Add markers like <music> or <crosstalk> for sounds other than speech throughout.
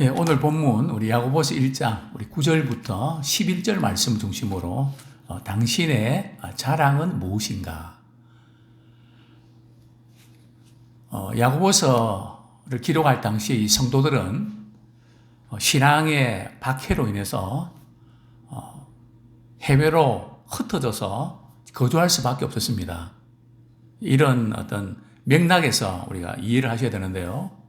예, 오늘 본문 우리 야고보서 1장 우리 9절부터 11절 말씀 중심으로 어, 당신의 자랑은 무엇인가? 어, 야고보서를 기록할 당시 이 성도들은 어, 신앙의 박해로 인해서 어, 해외로 흩어져서 거주할 수밖에 없었습니다. 이런 어떤 맥락에서 우리가 이해를 하셔야 되는데요.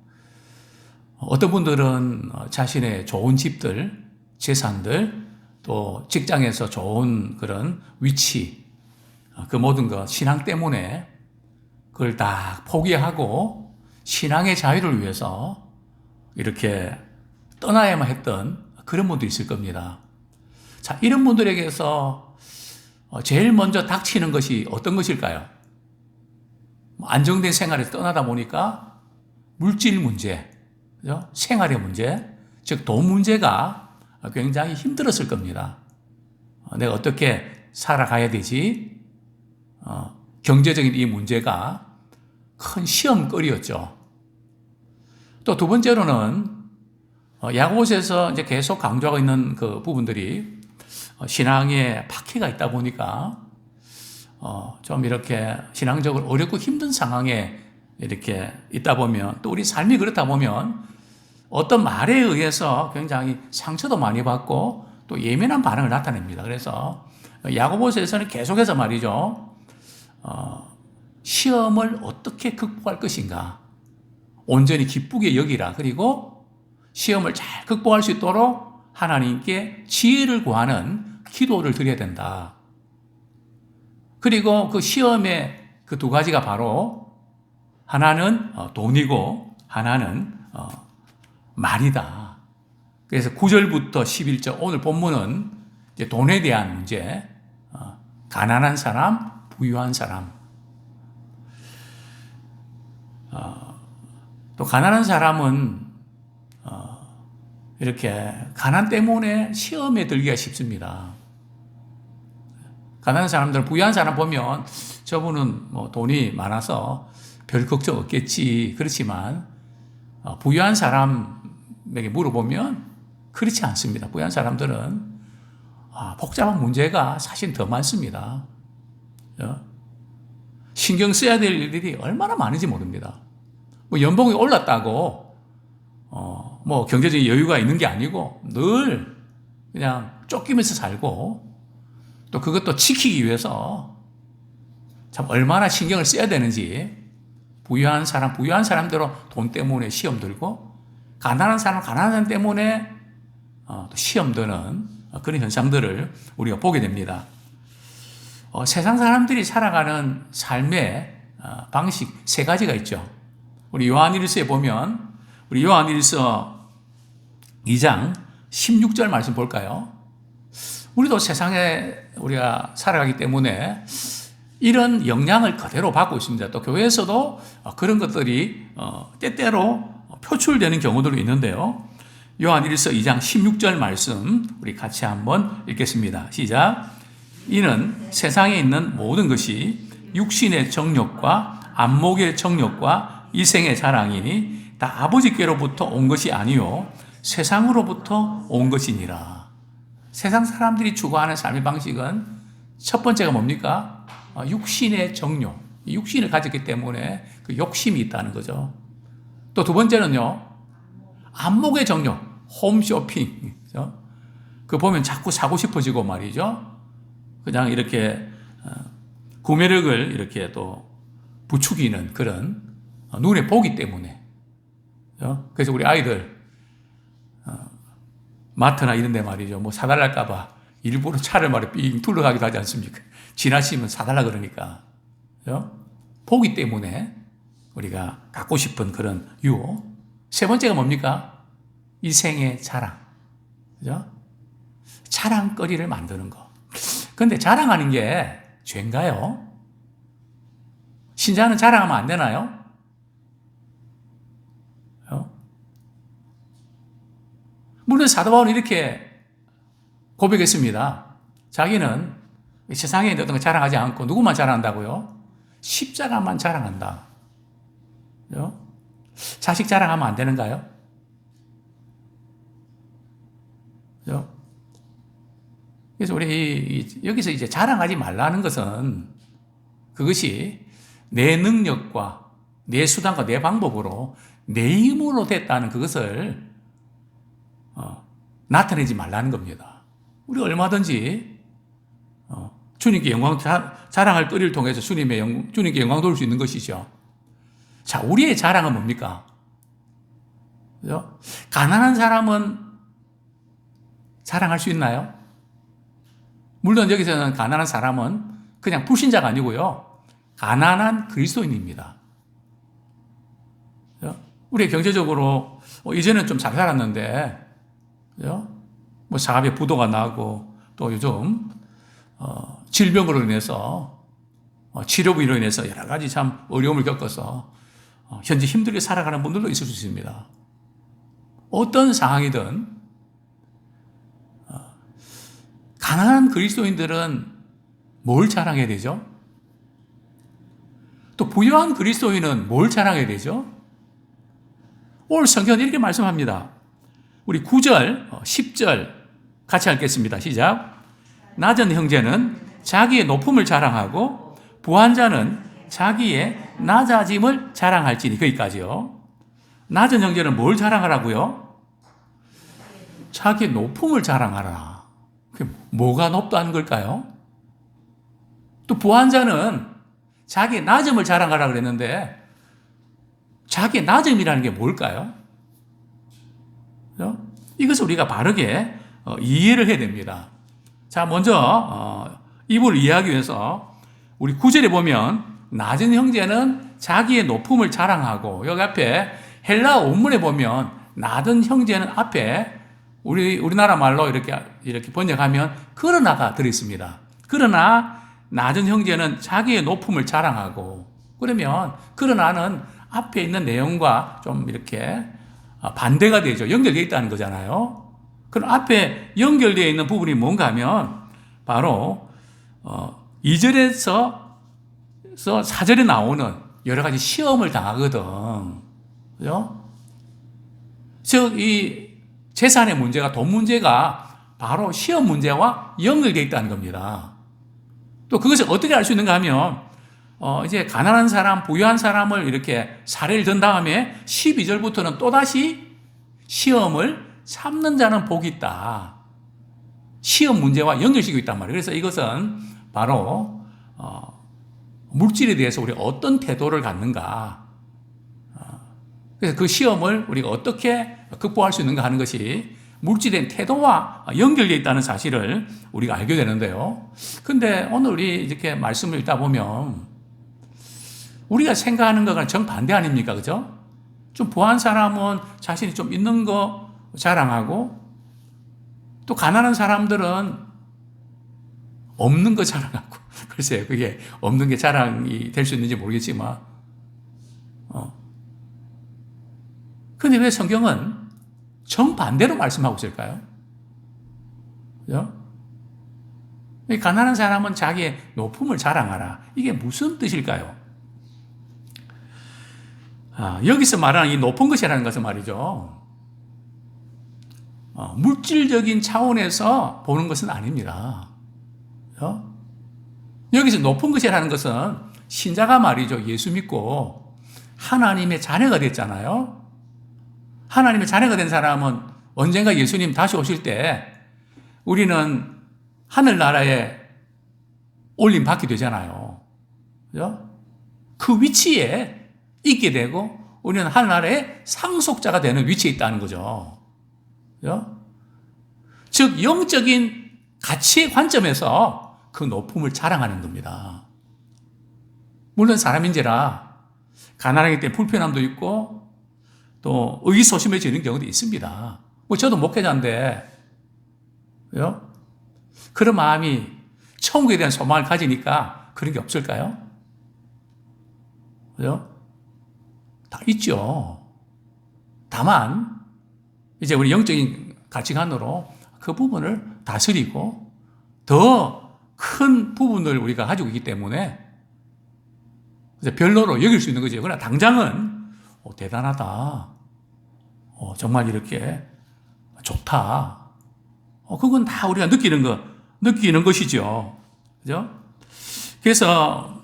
어떤 분들은 자신의 좋은 집들, 재산들, 또 직장에서 좋은 그런 위치, 그 모든 것, 신앙 때문에 그걸 다 포기하고 신앙의 자유를 위해서 이렇게 떠나야만 했던 그런 분도 있을 겁니다. 자, 이런 분들에게서 제일 먼저 닥치는 것이 어떤 것일까요? 안정된 생활에서 떠나다 보니까 물질 문제, 그죠? 생활의 문제, 즉, 돈 문제가 굉장히 힘들었을 겁니다. 어, 내가 어떻게 살아가야 되지? 어, 경제적인 이 문제가 큰 시험거리였죠. 또 두 번째로는 어, 야고보서에서 이제 계속 강조하고 있는 그 부분들이 어, 신앙에 박해가 있다 보니까 어, 좀 이렇게 신앙적으로 어렵고 힘든 상황에 이렇게 있다 보면 또 우리 삶이 그렇다 보면 어떤 말에 의해서 굉장히 상처도 많이 받고 또 예민한 반응을 나타냅니다. 그래서 야고보서에서는 계속해서 말이죠. 어, 시험을 어떻게 극복할 것인가. 온전히 기쁘게 여기라. 그리고 시험을 잘 극복할 수 있도록 하나님께 지혜를 구하는 기도를 드려야 된다. 그리고 그 시험의 그 두 가지가 바로 하나는 어, 돈이고 하나는 어, 말이다. 그래서 9절부터 11절 오늘 본문은 이제 돈에 대한 문제, 어, 가난한 사람, 부유한 사람. 또 가난한 사람은 이렇게 가난 때문에 시험에 들기가 쉽습니다. 가난한 사람들, 부유한 사람 보면 저분은 뭐 돈이 많아서 별 걱정 없겠지. 그렇지만 어, 부유한 사람에게 물어보면 그렇지 않습니다. 부유한 사람들은 아, 복잡한 문제가 사실 더 많습니다. 어? 신경 써야 될 일들이 얼마나 많은지 모릅니다. 뭐 연봉이 올랐다고 어, 뭐 경제적인 여유가 있는 게 아니고 늘 그냥 쫓기면서 살고 또 그것도 지키기 위해서 참 얼마나 신경을 써야 되는지 부유한 사람, 부유한 사람대로 돈 때문에 시험 들고 가난한 사람, 가난한 사람 때문에 어, 시험 드는 그런 현상들을 우리가 보게 됩니다. 어, 세상 사람들이 살아가는 삶의 어, 방식 세 가지가 있죠. 우리 요한일서에 보면 우리 요한일서 2장 16절 말씀 볼까요? 우리도 세상에 우리가 살아가기 때문에 이런 영향을 그대로 받고 있습니다. 또 교회에서도 그런 것들이 어, 때때로 표출되는 경우도 있는데요. 요한 1서 2장 16절 말씀 우리 같이 한번 읽겠습니다. 시작. 이는 세상에 있는 모든 것이 육신의 정욕과 안목의 정욕과 이생의 자랑이니 다 아버지께로부터 온 것이 아니요 세상으로부터 온 것이니라. 세상 사람들이 추구하는 삶의 방식은 첫 번째가 뭡니까? 어, 육신의 정욕. 육신을 가졌기 때문에 그 욕심이 있다는 거죠. 또 두 번째는요, 안목의 정욕, 홈쇼핑. 그 보면 자꾸 사고 싶어지고 말이죠. 그냥 이렇게 어, 구매력을 이렇게 또 부추기는 그런 어, 눈에 보기 때문에. 그래서 우리 아이들 마트나 이런 데 말이죠. 뭐 사달랄까봐 일부러 차를 말이 삥 둘러가기도 하지 않습니까? 지나치면 사달라 그러니까. 그죠? 보기 때문에 우리가 갖고 싶은 그런 유혹. 세 번째가 뭡니까? 이생의 자랑. 그죠? 자랑거리를 만드는 거. 근데 자랑하는 게 죄인가요? 신자는 자랑하면 안 되나요? 물론 사도 바울은 이렇게 고백했습니다. 자기는 세상에 어떤 걸 자랑하지 않고 누구만 자랑한다고요? 십자가만 자랑한다. 자식 자랑하면 안 되는가요? 그죠? 그래서 우리 여기서 이제 자랑하지 말라는 것은 그것이 내 능력과 내 수단과 내 방법으로 내 힘으로 됐다는 그것을 어, 나타내지 말라는 겁니다. 우리 얼마든지 어, 주님께 영광 자, 자랑할 거리를 통해서 주님의 영, 주님께 영광 돌릴 수 있는 것이죠. 자, 우리의 자랑은 뭡니까? 그죠? 가난한 사람은 자랑할 수 있나요? 물론 여기서는 가난한 사람은 그냥 불신자가 아니고요. 가난한 그리스도인입니다. 우리 경제적으로 어, 이전엔 좀잘 살았는데, 그죠? 뭐 사업에 부도가 나고 또 요즘 어, 질병으로 인해서 어, 치료비로 인해서 여러 가지 참 어려움을 겪어서 어, 현재 힘들게 살아가는 분들도 있을 수 있습니다. 어떤 상황이든 어, 가난한 그리스도인들은 뭘 자랑해야 되죠? 또 부유한 그리스도인은 뭘 자랑해야 되죠? 오늘 성경은 이렇게 말씀합니다. 우리 9절, 10절 같이 읽겠습니다. 시작. 낮은 형제는 자기의 높음을 자랑하고 부한 자는 자기의 낮아짐을 자랑할지니 거기까지요. 낮은 형제는 뭘 자랑하라고요? 자기의 높음을 자랑하라. 그게 뭐가 높다는 걸까요? 또 부한 자는 자기의 낮음을 자랑하라 그랬는데 자기의 낮음이라는 게 뭘까요? 이것을 우리가 바르게 어, 이해를 해야 됩니다. 자, 먼저 어, 이부를 이해하기 위해서 우리 구절에 보면 낮은 형제는 자기의 높음을 자랑하고 여기 앞에 헬라 원문에 보면 낮은 형제는 앞에 우리 우리나라 말로 이렇게 이렇게 번역하면 그러나가 들어 있습니다. 그러나 낮은 형제는 자기의 높음을 자랑하고 그러면 그러나는 앞에 있는 내용과 좀 이렇게 아, 반대가 되죠. 연결되어 있다는 거잖아요. 그럼 앞에 연결되어 있는 부분이 뭔가 하면 바로 어, 2절에서 4절에 나오는 여러 가지 시험을 당하거든. 그죠? 즉, 이 재산의 문제가 돈 문제가 바로 시험 문제와 연결되어 있다는 겁니다. 또 그것을 어떻게 알 수 있는가 하면 어, 이제 가난한 사람, 부유한 사람을 이렇게 사례를 든 다음에 12절부터는 또다시 시험을 참는 자는 복이 있다. 시험 문제와 연결시키고 있단 말이에요. 그래서 이것은 바로 어, 물질에 대해서 우리가 어떤 태도를 갖는가. 어, 그래서 그 시험을 우리가 어떻게 극복할 수 있는가 하는 것이 물질의 태도와 연결되어 있다는 사실을 우리가 알게 되는데요. 근데 오늘 우리 이렇게 말씀을 읽다 보면 우리가 생각하는 거랑 정반대 아닙니까? 그죠? 좀 부한 사람은 자신이 좀 있는 거 자랑하고 또 가난한 사람들은 없는 거 자랑하고 <laughs> 글쎄요 그게 없는 게 자랑이 될 수 있는지 모르겠지만 어. 근데 왜 성경은 정반대로 말씀하고 있을까요? 그죠? 이 가난한 사람은 자기의 높음을 자랑하라. 이게 무슨 뜻일까요? 아, 여기서 말하는 이 높은 것이라는 것은 말이죠. 어, 물질적인 차원에서 보는 것은 아닙니다. 어? 여기서 높은 것이라는 것은 신자가 말이죠. 예수 믿고 하나님의 자녀가 됐잖아요. 하나님의 자녀가 된 사람은 언젠가 예수님 다시 오실 때 우리는 하늘나라에 올림 받게 되잖아요. 그 위치에 있게 되고 우리는 하늘나라의 상속자가 되는 위치에 있다는 거죠. 즉 영적인 가치의 관점에서 그 높음을 자랑하는 겁니다. 물론 사람인지라 가난하기 때문에 불편함도 있고 또 의기소심해지는 경우도 있습니다. 뭐 저도 목회자인데 그죠? 그런 마음이 천국에 대한 소망을 가지니까 그런 게 없을까요? 그죠? 다 있죠. 다만, 이제 우리 영적인 가치관으로 그 부분을 다스리고 더 큰 부분을 우리가 가지고 있기 때문에 별로로 여길 수 있는 거죠. 그러나 당장은 어, 대단하다. 어, 정말 이렇게 좋다. 어, 그건 다 우리가 느끼는 거, 느끼는 것이죠. 그죠? 그래서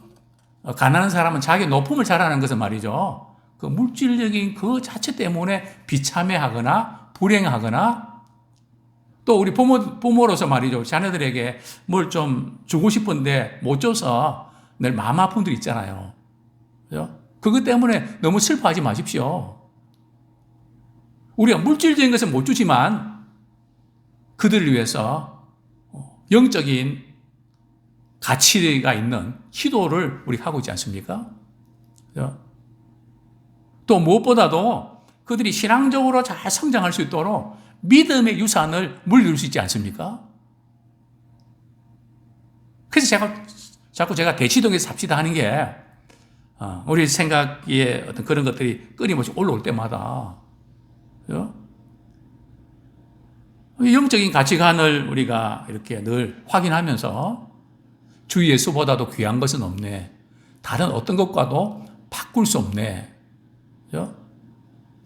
어, 가난한 사람은 자기 높음을 자라는 것은 말이죠. 그 물질적인 그 자체 때문에 비참해하거나 불행하거나 또 우리 부모, 부모로서 말이죠. 자녀들에게 뭘 좀 주고 싶은데 못 줘서 늘 마음 아픈 들 있잖아요. 그죠? 그것 때문에 너무 슬퍼하지 마십시오. 우리가 물질적인 것은 못 주지만 그들을 위해서 영적인 가치가 있는 기도를 우리 하고 있지 않습니까? 그죠? 또 무엇보다도 그들이 신앙적으로 잘 성장할 수 있도록 믿음의 유산을 물릴 수 있지 않습니까? 그래서 제가 자꾸 제가 대치동에서 삽시다 하는 게 어, 우리 생각에 어떤 그런 것들이 끊임없이 올라올 때마다 그죠? 영적인 가치관을 우리가 이렇게 늘 확인하면서 주 예수보다도 귀한 것은 없네. 다른 어떤 것과도 바꿀 수 없네. 그죠?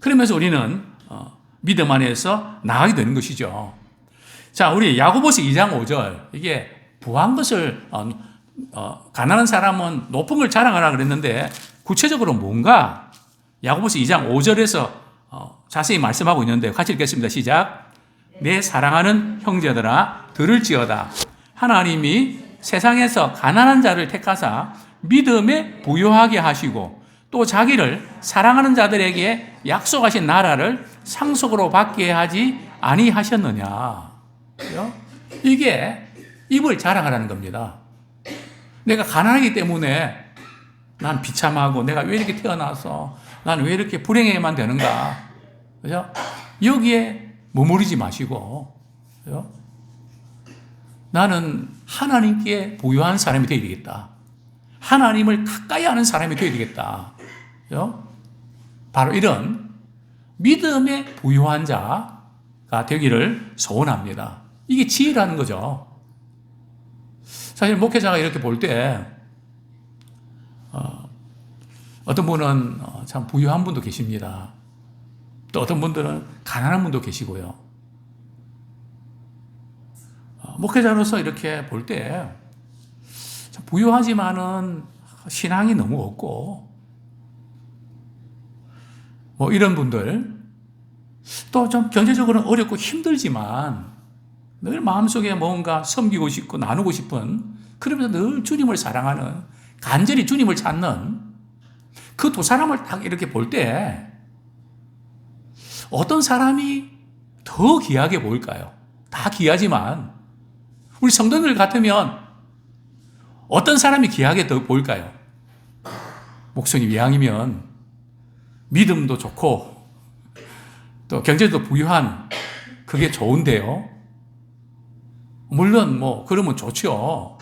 그러면서 우리는 어, 믿음 안에서 나가게 되는 것이죠. 자, 우리 야고보서 2장 5절 이게 부한 것을 어, 어, 가난한 사람은 높은 걸 자랑하라 그랬는데 구체적으로 뭔가 야고보서 2장 5절에서 어, 자세히 말씀하고 있는데 같이 읽겠습니다. 시작. 내 사랑하는 형제들아 들을지어다. 하나님이 세상에서 가난한 자를 택하사 믿음에 부유하게 하시고 또 자기를 사랑하는 자들에게 약속하신 나라를 상속으로 받게 하지 아니하셨느냐. 이게 입을 자랑하라는 겁니다. 내가 가난하기 때문에 난 비참하고 내가 왜 이렇게 태어나서 나는 왜 이렇게 불행해만 되는가. 그죠? 여기에 머무르지 마시고, 그죠? 나는 하나님께 부유한 사람이 되어야 되겠다. 하나님을 가까이 하는 사람이 되어야 되겠다. 바로 이런 믿음의 부유한 자가 되기를 소원합니다. 이게 지혜라는 거죠. 사실 목회자가 이렇게 볼 때, 어, 떤 분은 어, 참 부유한 분도 계십니다. 또 어떤 분들은 가난한 분도 계시고요. 어, 목회자로서 이렇게 볼 때, 부유하지만은 신앙이 너무 없고, 뭐 이런 분들, 또 좀 경제적으로는 어렵고 힘들지만, 늘 마음속에 뭔가 섬기고 싶고 나누고 싶은, 그러면서 늘 주님을 사랑하는, 간절히 주님을 찾는 그 두 사람을 딱 이렇게 볼 때, 어떤 사람이 더 귀하게 보일까요? 다 귀하지만, 우리 성도들 같으면 어떤 사람이 귀하게 더 보일까요? 목성이 이왕이면 믿음도 좋고 또 경제도 부유한 그게 좋은데요. 물론 뭐 그러면 좋죠.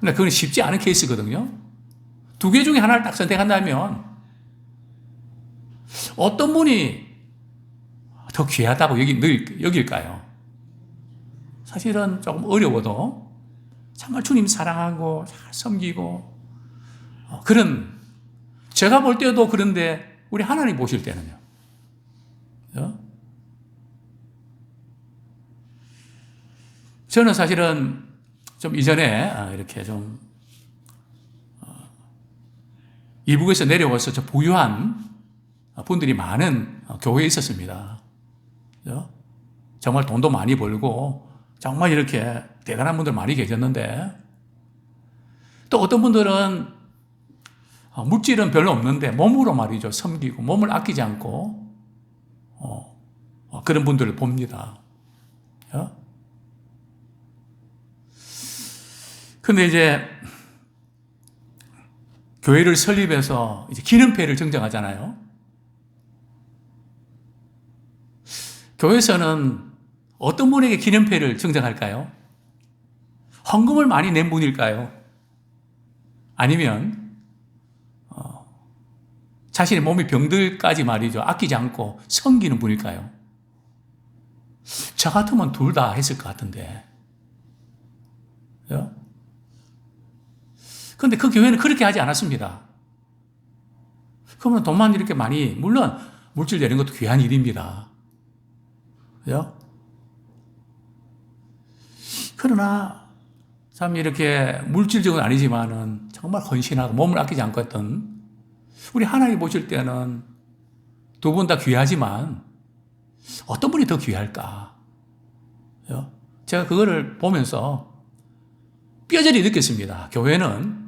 근데 그건 쉽지 않은 케이스거든요. 두 개 중에 하나를 딱 선택한다면 어떤 분이 더 귀하다고 여기 늘 여길까요? 사실은 조금 어려워도 정말 주님 사랑하고 잘 섬기고 어, 그런 제가 볼 때도 그런데 우리 하나님 보실 때는요. 어? 저는 사실은 좀 이전에 아, 이렇게 좀 어, 이북에서 내려와서 저 부유한 분들이 많은 교회에 있었습니다. 정말 돈도 많이 벌고 정말 이렇게 대단한 분들 많이 계셨는데 또 어떤 분들은 어, 물질은 별로 없는데 몸으로 말이죠. 섬기고 몸을 아끼지 않고 어, 어, 그런 분들을 봅니다. 근데 이제 교회를 설립해서 이제 기념회를 정정하잖아요. 교회에서는 어떤 분에게 기념패를 증정할까요? 헌금을 많이 낸 분일까요? 아니면 어, 자신의 몸이 병들까지 말이죠 아끼지 않고 섬기는 분일까요? 저 같으면 둘 다 했을 것 같은데. 그런데 그 교회는 그렇게 하지 않았습니다. 그러면 돈만 이렇게 많이, 물론 물질 내는 것도 귀한 일입니다. 그러나 참 이렇게 물질적은 아니지만은 정말 헌신하고 몸을 아끼지 않고 했던 우리 하나님 보실 때는 두 분 다 귀하지만 어떤 분이 더 귀할까? 요? 제가 그거를 보면서 뼈저리 느꼈습니다. 교회는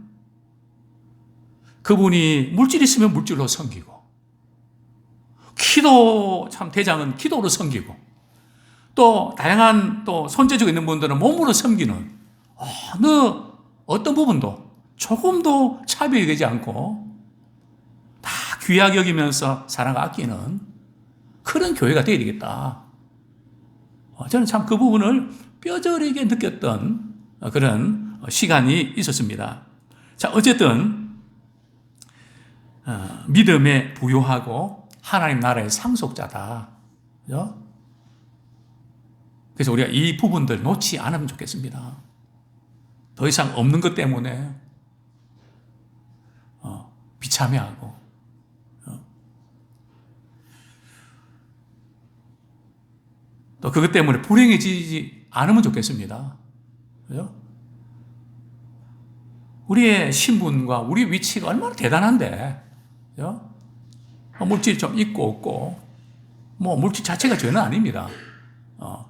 그분이 물질 있으면 물질로 섬기고, 기도 참 대장은 기도로 섬기고, 또 다양한 또 손재주가 있는 분들은 몸으로 섬기는 어느 어떤 부분도 조금도 차별이 되지 않고 다 귀하게 여기면서 사랑 아끼는 그런 교회가 되어야 되겠다. 어, 저는 참 그 부분을 뼈저리게 느꼈던 그런 시간이 있었습니다. 자, 어쨌든, 어, 믿음에 부요하고 하나님 나라의 상속자다. 그래서 우리가 이 부분들 놓지 않으면 좋겠습니다. 더 이상 없는 것 때문에 어, 비참해하고 어. 또 그것 때문에 불행해지지 않으면 좋겠습니다. 그죠? 우리의 신분과 우리 위치가 얼마나 대단한데, 그죠? 어, 물질이 좀 있고 없고, 뭐 물질 자체가 죄는 아닙니다. 어.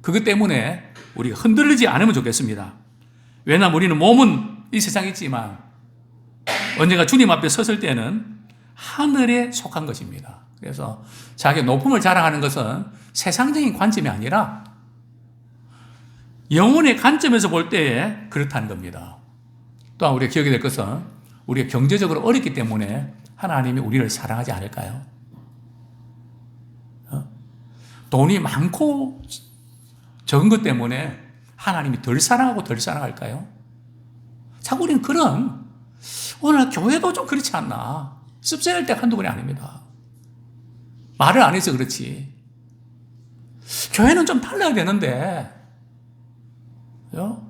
그것 때문에 우리가 흔들리지 않으면 좋겠습니다. 왜냐하면 우리는 몸은 이 세상에 있지만 언젠가 주님 앞에 섰을 때는 하늘에 속한 것입니다. 그래서 자기 높음을 자랑하는 것은 세상적인 관점이 아니라 영혼의 관점에서 볼 때에 그렇다는 겁니다. 또한 우리가 기억해야 될 것은 우리가 경제적으로 어렵기 때문에 하나님이 우리를 사랑하지 않을까요? 어? 돈이 많고 적은 것 때문에 하나님이 덜 사랑하고 덜 사랑할까요? 자꾸 우리는 그런, 오늘 교회도 좀 그렇지 않나. 씁쓸할 때 한두 번이 아닙니다. 말을 안 해서 그렇지. 교회는 좀 달라야 되는데, 그죠?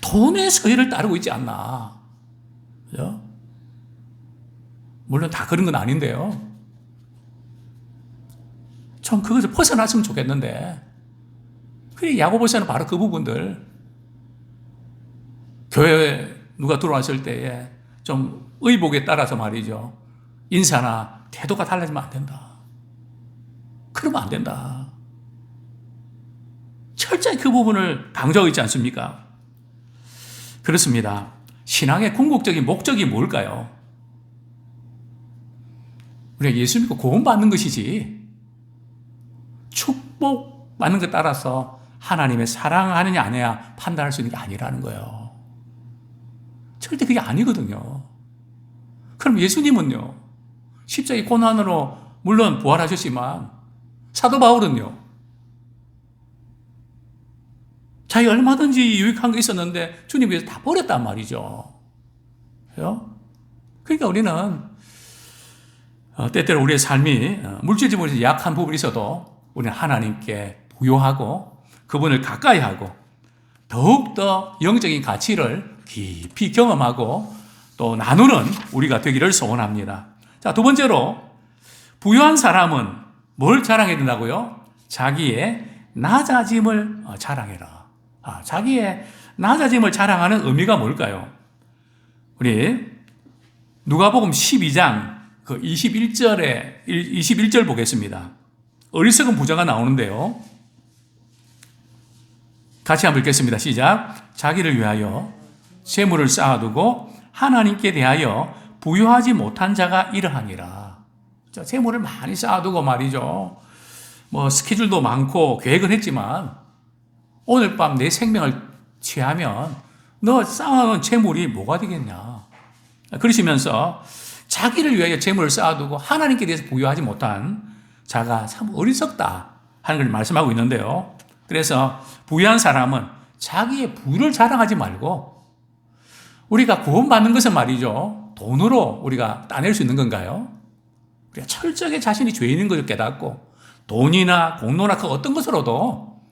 돈의 서열을 따르고 있지 않나. 그죠? 물론 다 그런 건 아닌데요. 좀 그것을 벗어났으면 좋겠는데. 그래, 야고보서는 바로 그 부분들. 교회에 누가 들어왔을 때에 좀 의복에 따라서 말이죠. 인사나 태도가 달라지면 안 된다. 그러면 안 된다. 철저히 그 부분을 강조하고 있지 않습니까? 그렇습니다. 신앙의 궁극적인 목적이 뭘까요? 우리가 예수 믿고 구원받는 것이지, 축복받는 것 따라서 하나님의 사랑하느냐 아니냐 판단할 수 있는 게 아니라는 거예요. 절대 그게 아니거든요. 그럼 예수님은요, 십자기 고난으로 물론 부활하셨지만, 사도 바울은요, 자기 얼마든지 유익한 게 있었는데 주님 위해서 다 버렸단 말이죠. 그죠? 그러니까 우리는 어, 때때로 우리의 삶이 어, 물질적으로 약한 부분이 있어도 우리는 하나님께 부요하고 그분을 가까이 하고 더욱더 영적인 가치를 깊이 경험하고 또 나누는 우리가 되기를 소원합니다. 자, 두 번째로 부유한 사람은 뭘 자랑해야 된다고요? 자기의 낮아짐을 어, 자랑해라. 아, 자기의 낮아짐을 자랑하는 의미가 뭘까요? 우리 누가복음 12장 그 21절에 21절 보겠습니다. 어리석은 부자가 나오는데요. 같이 한번 읽겠습니다. 시작. 자기를 위하여 재물을 쌓아두고 하나님께 대하여 부유하지 못한 자가 이러하니라. 자, 재물을 많이 쌓아두고 말이죠. 뭐 스케줄도 많고 계획은 했지만 오늘 밤 내 생명을 취하면 너 쌓아놓은 재물이 뭐가 되겠냐. 그러시면서 자기를 위하여 재물을 쌓아두고 하나님께 대해서 부유하지 못한 자가 참 어리석다 하는 걸 말씀하고 있는데요. 그래서 부유한 사람은 자기의 부를 자랑하지 말고 우리가 구원받는 것은 말이죠. 돈으로 우리가 따낼 수 있는 건가요? 우리가 철저하게 자신이 죄인인 것을 깨닫고 돈이나 공로나 그 어떤 것으로도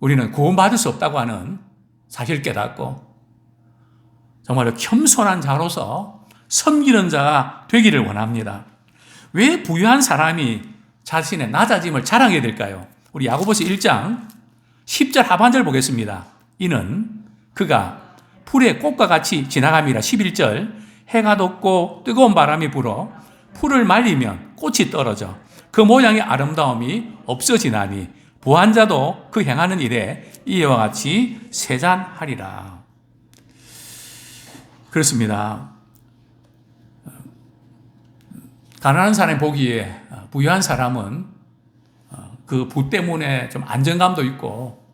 우리는 구원받을 수 없다고 하는 사실을 깨닫고 정말로 겸손한 자로서 섬기는 자가 되기를 원합니다. 왜 부유한 사람이 자신의 낮아짐을 자랑해야 될까요? 우리 야고보서 1장 10절 하반절 보겠습니다. 이는 그가 풀의 꽃과 같이 지나감이라 11절 해가 돋고 뜨거운 바람이 불어 풀을 말리면 꽃이 떨어져 그 모양의 아름다움이 없어지나니 부한 자도 그 행하는 일에 이와 같이 세잔하리라. 그렇습니다. 가난한 사람이 보기에 부유한 사람은 그 부 때문에 좀 안정감도 있고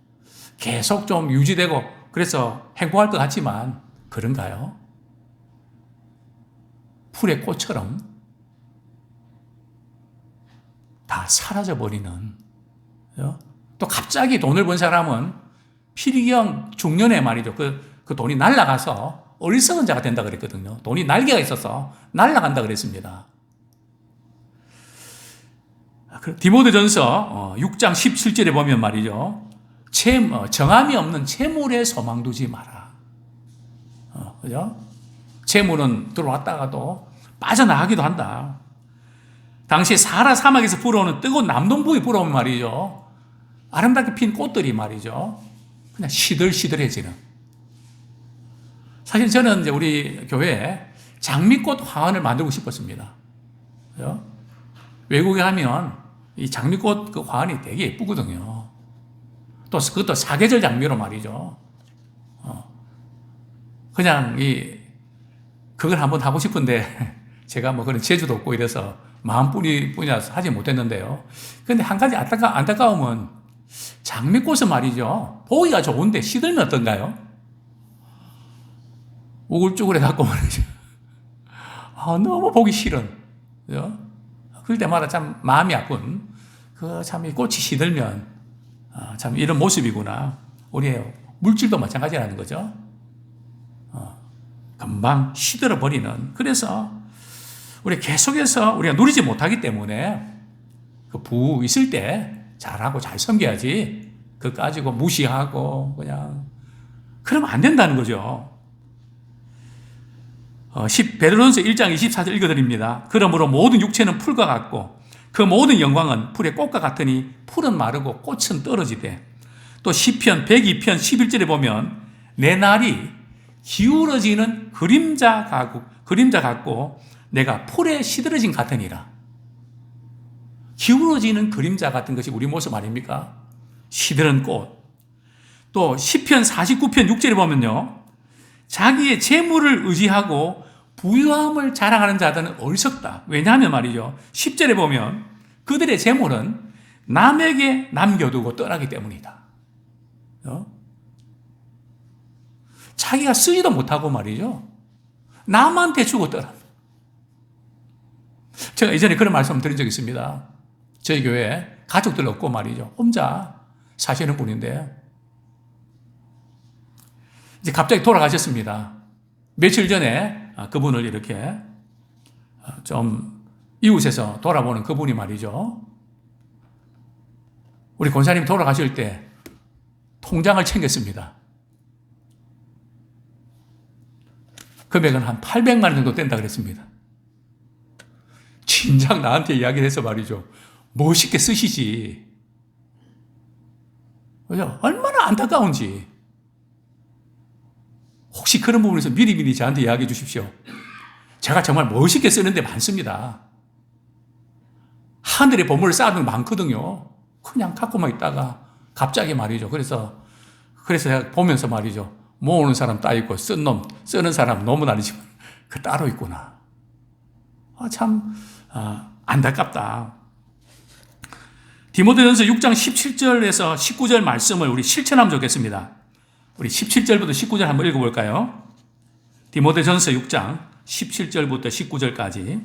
계속 좀 유지되고 그래서 행복할 것 같지만 그런가요? 풀의 꽃처럼 다 사라져 버리는 또 갑자기 돈을 번 사람은 피리경 중년에 말이죠. 그, 그 돈이 날아가서 어리석은 자가 된다 그랬거든요. 돈이 날개가 있어서 날아간다 그랬습니다. 디모데 전서 6장 17절에 보면 말이죠. 채, 어, 정함이 없는 채물에 소망 두지 마라. 어, 그죠? 채물은 들어왔다가도 빠져나가기도 한다. 당시 사라 사막에서 불어오는 뜨거운 남동부에 불어오면 말이죠. 아름답게 핀 꽃들이 말이죠. 그냥 시들시들해지는. 사실 저는 이제 우리 교회에 장미꽃 화환을 만들고 싶었습니다. 그죠? 외국에 가면 이 장미꽃 그 화환이 되게 예쁘거든요. 또 그것도 사계절 장미로 말이죠. 어. 그냥 이 그걸 한번 하고 싶은데 제가 뭐 그런 재주도 없고 이래서 마음뿐이 뿐이라서 하지 못했는데요. 근데 한 가지 안타까, 안타까움은 장미꽃은 말이죠. 보기가 좋은데 시들면 어떤가요? 우글쭈글해 갖고 말이죠. <laughs> 아, 너무 보기 싫은. 그죠? 그럴 때마다 참 마음이 아픈 그 참 이 꽃이 시들면 아, 참 이런 모습이구나. 우리의 물질도 마찬가지라는 거죠. 어, 금방 시들어 버리는. 그래서 우리 계속해서 우리가 누리지 못하기 때문에 그 부 있을 때 잘하고 잘 섬겨야지. 그 가지고 무시하고 그냥 그러면 안 된다는 거죠. 어, 10, 베드로전서 1장 24절 읽어드립니다. 그러므로 모든 육체는 풀과 같고 그 모든 영광은 풀의 꽃과 같으니 풀은 마르고 꽃은 떨어지되 또 시편 102편 11절에 보면 내 날이 기울어지는 그림자 같고 그림자 같고 내가 풀에 시들어진 같으니라. 기울어지는 그림자 같은 것이 우리 모습 아닙니까? 시들은 꽃. 또 시편 49편 6절에 보면요. 자기의 재물을 의지하고 부유함을 자랑하는 자들은 어리석다. 왜냐하면 말이죠. 10절에 보면 그들의 재물은 남에게 남겨두고 떠나기 때문이다. 어? 자기가 쓰지도 못하고 말이죠. 남한테 주고 떠나. 제가 이전에 그런 말씀 드린 적 있습니다. 저희 교회 가족들 없고 말이죠. 혼자 사시는 분인데 이제 갑자기 돌아가셨습니다. 며칠 전에 그분을 이렇게 좀 이웃에서 돌아보는 그분이 말이죠. 우리 권사님 돌아가실 때 통장을 챙겼습니다. 금액은 한 800만 원 정도 된다 그랬습니다. 진작 나한테 이야기를 해서 말이죠. 멋있게 쓰시지. 얼마나 안타까운지. 혹시 그런 부분에서 미리미리 저한테 이야기해 주십시오. 제가 정말 멋있게 쓰는데 많습니다. 하늘에 보물을 쌓아둔 많거든요. 그냥 갖고만 있다가 갑자기 말이죠. 그래서, 그래서 제가 보면서 말이죠. 모으는 사람 따 있고, 쓴 놈, 쓰는 사람 너무 아니지만, 그 따로 있구나. 아, 참, 아, 안타깝다. 디모데전서 6장 17절에서 19절 말씀을 우리 실천하면 좋겠습니다. 우리 17절부터 19절 한번 읽어볼까요? 디모데전서 6장 17절부터 19절까지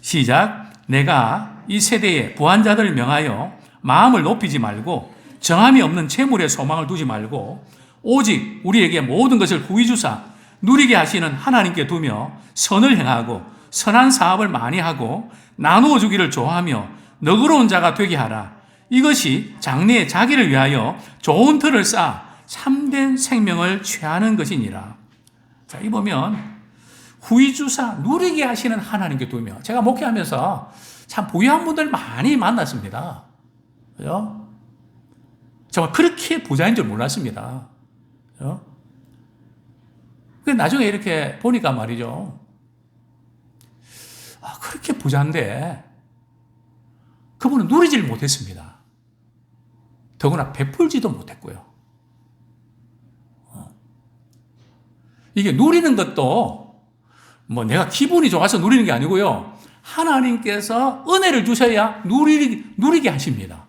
시작. 내가 이 세대의 부한자들을 명하여 마음을 높이지 말고 정함이 없는 재물에 소망을 두지 말고 오직 우리에게 모든 것을 후히 주사 누리게 하시는 하나님께 두며 선을 행하고 선한 사업을 많이 하고 나누어 주기를 좋아하며 너그러운 자가 되게 하라. 이것이 장래에 자기를 위하여 좋은 틀을 쌓아 참된 생명을 취하는 것이니라. 자, 이 보면 후이주사 누리게 하시는 하나님께 두며 제가 목회하면서 참 부유한 분들 많이 만났습니다. 그죠? 정말 그렇게 부자인 줄 몰랐습니다. 그죠? 그 나중에 이렇게 보니까 말이죠. 아, 그렇게 부자인데 그분은 누리질 못했습니다. 더구나 베풀지도 못했고요. 어. 이게 누리는 것도 뭐 내가 기분이 좋아서 누리는 게 아니고요. 하나님께서 은혜를 주셔야 누리, 누리게 하십니다.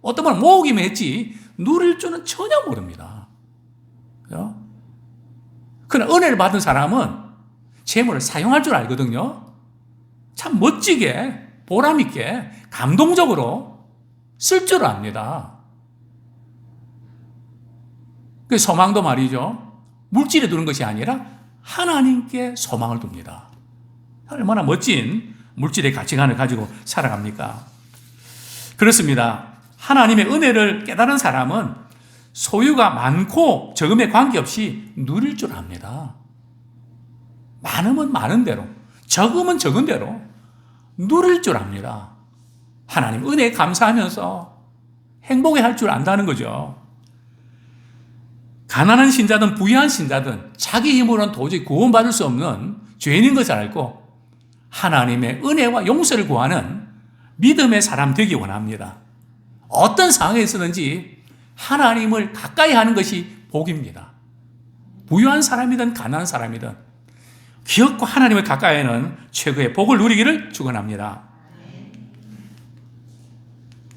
어떤 분은 모으기만 했지 누릴 줄은 전혀 모릅니다. 그러나 은혜를 받은 사람은 재물을 사용할 줄 알거든요. 참 멋지게, 보람있게, 감동적으로 쓸 줄 압니다. 그 소망도 말이죠. 물질에 두는 것이 아니라 하나님께 소망을 둡니다. 얼마나 멋진 물질의 가치관을 가지고 살아갑니까? 그렇습니다. 하나님의 은혜를 깨달은 사람은 소유가 많고 적음에 관계없이 누릴 줄 압니다. 많으면 많은 대로, 적으면 적은 대로 누릴 줄 압니다. 하나님 은혜에 감사하면서 행복해 할 줄 안다는 거죠. 가난한 신자든 부유한 신자든 자기 힘으로는 도저히 구원받을 수 없는 죄인인 것을 알고 하나님의 은혜와 용서를 구하는 믿음의 사람 되기 원합니다. 어떤 상황에 있었는지 하나님을 가까이 하는 것이 복입니다. 부유한 사람이든 가난한 사람이든 기업과 하나님을 가까이 하는 최고의 복을 누리기를 축원합니다.